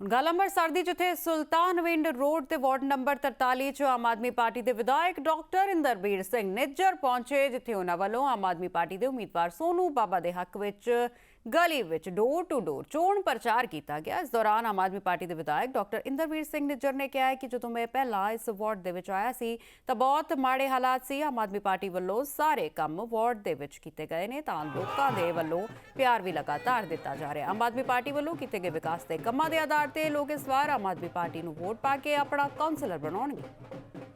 ਹੁਣ ਗੱਲ ਅੰਮ੍ਰਿਤਸਰ ਦੀ, ਜਿੱਥੇ ਸੁਲਤਾਨਵਿੰਡ ਰੋਡ ਤੇ ਵਾਰਡ ਨੰਬਰ 43 ਚ ਆਮ ਆਦਮੀ ਪਾਰਟੀ ਦੇ ਵਿਧਾਇਕ ਡਾਕਟਰ ਇੰਦਰਬੀਰ ਸਿੰਘ ਨਿੱਜਰ ਪਹੁੰਚੇ, ਜਿੱਥੇ ਉਹਨਾਂ ਵੱਲੋਂ ਆਮ ਆਦਮੀ ਪਾਰਟੀ ਦੇ ਉਮੀਦਵਾਰ ਸੋਨੂ ਬਾਬਾ ਦੇ ਹੱਕ ਵਿੱਚ ਗਲੀ ਵਿੱਚ ਡੋਰ ਟੂ ਡੋਰ ਚੋਣ ਪ੍ਰਚਾਰ ਕੀਤਾ ਗਿਆ। ਇਸ ਦੌਰਾਨ ਆਮ ਆਦਮੀ ਪਾਰਟੀ ਦੇ ਵਿਧਾਇਕ ਡਾਕਟਰ ਇੰਦਰਵੀਰ ਸਿੰਘ ਨਿੱਜਰ ਨੇ ਕਿਹਾ ਕਿ ਜਦੋਂ ਮੈਂ ਪਹਿਲਾਂ ਇਸ ਵਾਰਡ ਦੇ ਵਿੱਚ ਆਇਆ ਸੀ, ਤਾਂ ਬਹੁਤ ਮਾੜੇ ਹਾਲਾਤ ਸੀ। ਆਮ ਆਦਮੀ ਪਾਰਟੀ ਵੱਲੋਂ ਸਾਰੇ ਕੰਮ ਵਾਰਡ ਦੇ ਵਿੱਚ ਕੀਤੇ ਗਏ ਨੇ, ਤਾਂ ਲੋਕਾਂ ਦੇ ਵੱਲੋਂ ਪਿਆਰ ਵੀ ਲਗਾਤਾਰ ਦਿੱਤਾ ਜਾ ਰਿਹਾ। ਆਮ ਆਦਮੀ ਪਾਰਟੀ ਵੱਲੋਂ ਕੀਤੇ ਗਏ ਵਿਕਾਸ ਦੇ ਕੰਮਾਂ ਦੇ ਆਧਾਰ ਤੇ ਲੋਕ ਇਸ ਵਾਰ ਆਮ ਆਦਮੀ ਪਾਰਟੀ ਨੂੰ ਵੋਟ ਪਾ ਕੇ ਆਪਣਾ ਕਾਉਂਸਲਰ ਬਣਾਉਣਗੇ।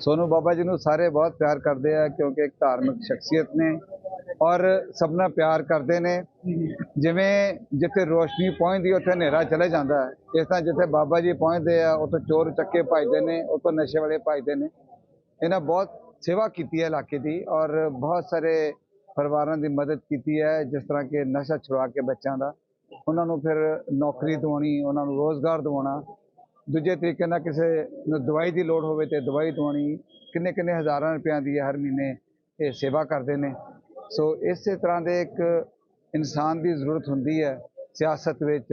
ਸੋਨੂ ਬਾਬਾ ਜੀ ਨੂੰ ਸਾਰੇ ਬਹੁਤ ਪਿਆਰ ਕਰਦੇ ਆ, ਕਿਉਂਕਿ ਇੱਕ ਧਾਰਮਿਕ ਸ਼ਖਸੀਅਤ ਨੇ ਔਰ ਸਭ ਨਾਲ ਪਿਆਰ ਕਰਦੇ ਨੇ। ਜਿਵੇਂ ਜਿੱਥੇ ਰੋਸ਼ਨੀ ਪਹੁੰਚਦੀ, ਉੱਥੇ ਹਨੇਰਾ ਚਲੇ ਜਾਂਦਾ ਹੈ। ਇਸ ਤਰ੍ਹਾਂ ਜਿੱਥੇ ਬਾਬਾ ਜੀ ਪਹੁੰਚਦੇ ਆ, ਉੱਥੇ ਚੋਰ ਚੱਕੇ ਭਜਦੇ ਨੇ, ਉੱਥੋਂ ਨਸ਼ੇ ਵਾਲੇ ਭਜਦੇ ਨੇ। ਇਹਨਾਂ ਬਹੁਤ ਸੇਵਾ ਕੀਤੀ ਹੈ ਇਲਾਕੇ ਦੀ ਔਰ ਬਹੁਤ ਸਾਰੇ ਪਰਿਵਾਰਾਂ ਦੀ ਮਦਦ ਕੀਤੀ ਹੈ, ਜਿਸ ਤਰ੍ਹਾਂ ਕਿ ਨਸ਼ਾ ਛੁਡਾ ਕੇ ਬੱਚਿਆਂ ਦਾ। ਉਹਨਾਂ ਨੂੰ ਫਿਰ ਨੌਕਰੀ ਦਿਵਾਉਣੀ, ਉਹਨਾਂ ਨੂੰ ਰੋਜ਼ਗਾਰ ਦਿਵਾਉਣਾ। ਦੂਜੇ ਤਰੀਕੇ ਨਾਲ ਕਿਸੇ ਨੂੰ ਦਵਾਈ ਦੀ ਲੋੜ ਹੋਵੇ ਤੇ ਦਵਾਈ ਦਵਾਉਣੀ, ਕਿੰਨੇ ਕਿੰਨੇ ਹਜ਼ਾਰਾਂ ਰੁਪਇਆਂ ਦੀ ਹਰ ਮਹੀਨੇ ਇਹ ਸੇਵਾ ਕਰਦੇ ਨੇ। ਸੋ ਇਸੇ ਤਰ੍ਹਾਂ ਦੇ ਇੱਕ ਇਨਸਾਨ ਦੀ ਜ਼ਰੂਰਤ ਹੁੰਦੀ ਹੈ ਸਿਆਸਤ ਵਿੱਚ,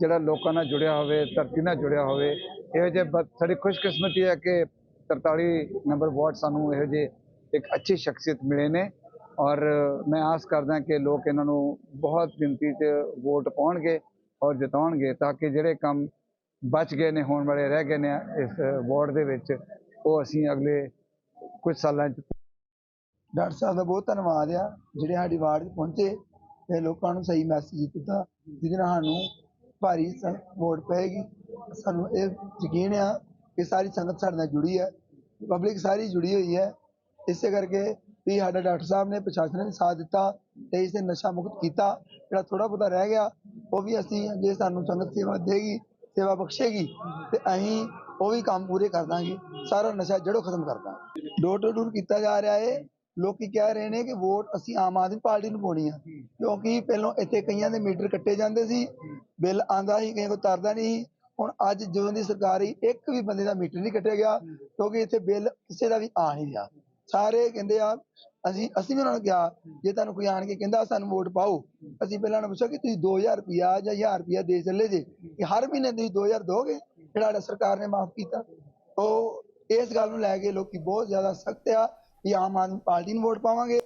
ਜਿਹੜਾ ਲੋਕਾਂ ਨਾਲ ਜੁੜਿਆ ਹੋਵੇ, ਧਰਤੀ ਨਾਲ ਜੁੜਿਆ ਹੋਵੇ। ਇਹੋ ਜਿਹੇ ਬ- ਸਾਡੀ ਖੁਸ਼ਕਿਸਮਤੀ ਹੈ ਕਿ 43 ਨੰਬਰ ਵਾਰਡ ਸਾਨੂੰ ਇਹੋ ਜਿਹੇ ਇੱਕ ਅੱਛੀ ਸ਼ਖਸੀਅਤ ਮਿਲੇ ਨੇ ਔਰ ਮੈਂ ਆਸ ਕਰਦਾ ਕਿ ਲੋਕ ਇਹਨਾਂ ਨੂੰ ਬਹੁਤ ਗਿਣਤੀ 'ਚ ਵੋਟ ਪਾਉਣਗੇ ਔਰ ਜਿਤਾਉਣਗੇ ਤਾਂ ਕਿ ਜਿਹੜੇ ਕੰਮ ਬਚ ਗਏ ਨੇ, ਹੋਣ ਵਾਲੇ ਰਹਿ ਗਏ ਨੇ ਇਸ ਵਾਰਡ ਦੇ ਵਿੱਚ। ਉਹ ਅਸੀਂ ਅਗਲੇ ਕੁਝ ਸਾਲਾਂ 'ਚ ਡਾਕਟਰ ਸਾਹਿਬ ਦਾ ਬਹੁਤ ਧੰਨਵਾਦ ਆ, ਜਿਹੜੇ ਸਾਡੀ ਵਾਰਡ 'ਚ ਪਹੁੰਚੇ ਤੇ ਲੋਕਾਂ ਨੂੰ ਸਹੀ ਮੈਸੇਜ ਦਿੱਤਾ, ਜਿਹਦੇ ਨਾਲ ਸਾਨੂੰ ਭਾਰੀ ਵੋਟ ਪਏਗੀ। ਸਾਨੂੰ ਇਹ ਯਕੀਨ ਆ ਕਿ ਸਾਰੀ ਸੰਗਤ ਸਾਡੇ ਨਾਲ ਜੁੜੀ ਹੈ ਪਬਲਿਕ ਸਾਰੀ ਜੁੜੀ ਹੋਈ ਹੈ। ਇਸੇ ਕਰਕੇ ਵੀ ਸਾਡਾ ਡਾਕਟਰ ਸਾਹਿਬ ਨੇ ਪ੍ਰਸ਼ਾਸਨ ਨੇ ਸਾਥ ਦਿੱਤਾ ਤੇ ਇਸੇ ਨਸ਼ਾ ਮੁਕਤ ਕੀਤਾ, ਜਿਹੜਾ ਥੋੜਾ ਬਹੁਤਾ ਰਹਿ ਗਿਆ, ਉਹ ਵੀ ਅਸੀਂ ਜੇ ਸਾਨੂੰ ਸੰਗਤ ਸੇਵਾ ਦੇਗੀ। ਸੇਵਾ ਬਖਸ਼ੇਗੀ ਤੇ ਅਸੀਂ ਉਹ ਵੀ ਕੰਮ ਪੂਰੇ ਕਰ ਦਾਂਗੇ, ਸਾਰਾ ਨਸ਼ਾ ਜੜੋਂ ਖਤਮ ਕਰ ਦਾਂਗੇ ਡੋਰ ਟੂ ਡੋਰ ਕੀਤਾ ਜਾ ਰਿਹਾ ਹੈ ਲੋਕੀ ਕਹਿ ਰਹੇ ਨੇ ਕਿ ਵੋਟ ਅਸੀਂ ਆਮ ਆਦਮੀ ਪਾਰਟੀ ਨੂੰ ਪਾਉਣੀ ਆ, ਕਿਉਂਕਿ ਪਹਿਲਾਂ ਇੱਥੇ ਕਈਆਂ ਦੇ ਮੀਟਰ ਕੱਟੇ ਜਾਂਦੇ ਸੀ, ਬਿੱਲ ਆਂਦਾ ਸੀ ਕਈ ਕੋ ਤਰਦਾ ਨਹੀਂ ਸੀ। ਹੁਣ ਅੱਜ ਜਦੋਂ ਦੀ ਸਰਕਾਰ ਆਈ, ਇੱਕ ਵੀ ਬੰਦੇ ਦਾ ਮੀਟਰ ਨਹੀਂ ਕੱਟਿਆ ਗਿਆ, ਕਿਉਂਕਿ ਇੱਥੇ ਬਿੱਲ ਕਿਸੇ ਦਾ ਵੀ ਆ ਨਹੀਂ ਰਿਹਾ ਸਾਰੇ ਕਹਿੰਦੇ ਆ, ਅਸੀਂ ਅਸੀਂ ਵੀ ਉਹਨਾਂ ਨੂੰ ਕਿਹਾ, ਜੇ ਤੁਹਾਨੂੰ ਕੋਈ ਆਣ ਕੇ ਕਹਿੰਦਾ ਸਾਨੂੰ ਵੋਟ ਪਾਓ, ਅਸੀਂ ਪਹਿਲਾਂ ਉਹਨਾਂ ਪੁੱਛਿਆ ਕਿ ਤੁਸੀਂ 2000 ਰੁਪਿਆ ਜਾਂ 1000 ਰੁਪਿਆ ਦੇ ਚੱਲੇ ਜੇ, ਕਿ ਹਰ ਮਹੀਨੇ ਤੁਸੀਂ 2000 ਦੋਗੇ? ਜਿਹੜਾ ਸਾਡਾ ਸਰਕਾਰ ਨੇ ਮਾਫ ਕੀਤਾ। ਉਹ ਇਸ ਗੱਲ ਨੂੰ ਲੈ ਕੇ ਲੋਕੀ ਬਹੁਤ ਜ਼ਿਆਦਾ ਸਖਤ ਆ ਕਿ ਆਮ ਆਦਮੀ ਪਾਰਟੀ ਨੂੰ ਵੋਟ ਪਾਵਾਂਗੇ।